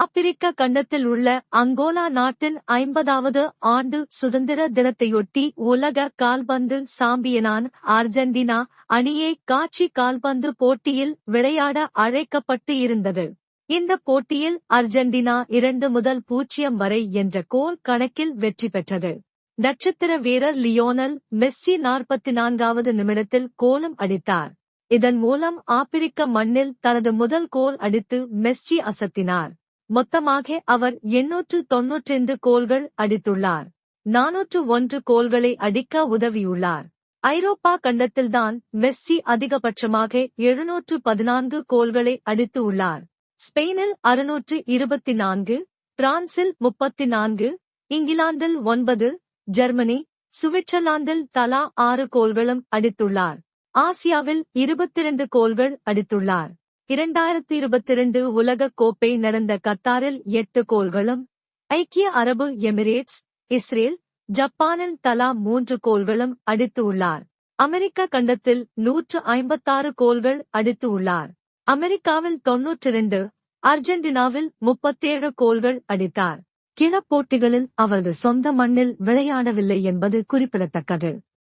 ஆப்பிரிக்க கண்டத்தில் உள்ள அங்கோலா நாட்டின் ஐம்பதாவது ஆண்டு சுதந்திர தினத்தையொட்டி உலக கால்பந்து சாம்பியனான் அர்ஜென்டினா அணியை காட்சி கால்பந்து போட்டியில் விளையாட அழைக்கப்பட்டு இருந்தது. இந்த போட்டியில் அர்ஜென்டினா இரண்டு முதல் பூஜ்ஜியம் வரை என்ற கோல் கணக்கில் வெற்றி பெற்றது. நட்சத்திர வீரர் லியோனல் மெஸ்ஸி நாற்பத்தி நான்காவது நிமிடத்தில் கோலம் அடித்தார். இதன் மூலம் ஆப்பிரிக்க மண்ணில் தனது முதல் கோல் அடித்து மெஸ்ஸி அசத்தினார். மொத்தமாக அவர் எண்ணூற்று தொன்னூற்றெண்டு கோல்கள் அடித்துள்ளார். நானூற்று ஒன்று கோல்களை அடிக்க உதவியுள்ளார். ஐரோப்பா கண்டத்தில்தான் மெஸ்ஸி அதிகபட்சமாக எழுநூற்று பதினான்கு கோல்களை அடித்து உள்ளார். ஸ்பெயினில் அறுநூற்று இருபத்தி நான்கு பிரான்சில் முப்பத்தி நான்கு இங்கிலாந்தில் ஒன்பது ஜெர்மனி சுவிட்சர்லாந்தில் தலா ஆறு கோல்களும் அடித்துள்ளார். ஆசியாவில் இருபத்திரண்டு கோல்கள் அடித்துள்ளார். இரண்டாயிரத்தி இருபத்திரண்டு உலக கோப்பை நடந்த கத்தாரில் எட்டு கோல்களும் ஐக்கிய அரபு எமிரேட்ஸ் இஸ்ரேல் ஜப்பானில் தலா மூன்று கோல்களும் அடித்து உள்ளார். அமெரிக்க கண்டத்தில் நூற்று ஐம்பத்தாறு கோல்கள் அடித்து உள்ளார். அமெரிக்காவில் தொன்னூற்றிரண்டு அர்ஜென்டினாவில் முப்பத்தேழு கோல்கள் அடித்தார். கிளப் போட்டிகளில் அவரது சொந்த மண்ணில் விளையாடவில்லை என்பது குறிப்பிடத்தக்கது.